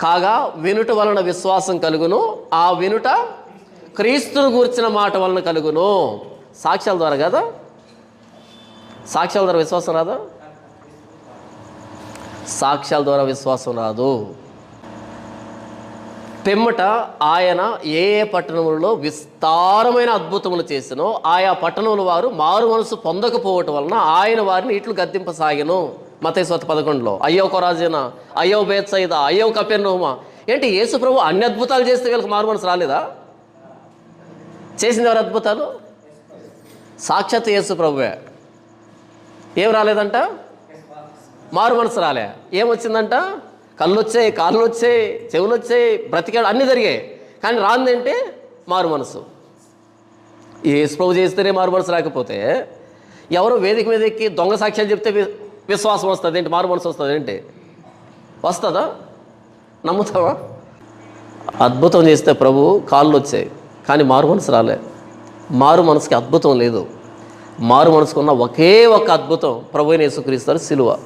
కాగా వినుట వలన విశ్వాసం కలుగును ఆ వినుట క్రీస్తును గూర్చిన మాట వలన కలుగును. సాక్ష్యాల ద్వారా కదా? సాక్ష్యాల ద్వారా విశ్వాసం రాదా? సాక్ష్యాల ద్వారా విశ్వాసం రాదు. పిమ్మట ఆయన ఏ ఏ పట్టణములలో విస్తారమైన అద్భుతములు చేసినో ఆయా పట్టణముల వారు మారు మనసు పొందకపోవటం వలన ఆయన వారిని ఇట్లు గద్దింపసాగెను. మతేశ్వత పదకొండులో అయ్యో కొరాజీన అయ్యో బేత్సైద అయ్యో కపెర్నోమా ఏంటి యేసు ప్రభు అన్ని అద్భుతాలు చేస్తే వీళ్ళకి మారు మనసు రాలేదా? చేసింది ఎవరు అద్భుతాలు? సాక్షాత్ యేసు ప్రభువే. ఏం రాలేదంట? మారు మనసు రాలే. ఏమొచ్చిందంట? కళ్ళు వచ్చాయి కాళ్ళు వచ్చాయి చెవులు వచ్చాయి బ్రతికాడు అన్నీ జరిగాయి. కానీ రాందంటే మారు మనసు. యేసు ప్రభు చేస్తేనే మారు మనసు రాకపోతే ఎవరో వేదిక మీద ఎక్కి దొంగ సాక్ష్యాలు చెప్తే విశ్వాసం వస్తుంది ఏంటి? మారు మనసు వస్తుంది ఏంటి? వస్తుందా? నమ్ముతావా? అద్భుతం చేస్తే ప్రభు కాళ్ళు వచ్చాయి కానీ మారు మనసు రాలే. మారు మనసుకి అద్భుతం లేదు. మారు మనసుకున్న ఒకే ఒక అద్భుతం ప్రభు అయిన సిలువ.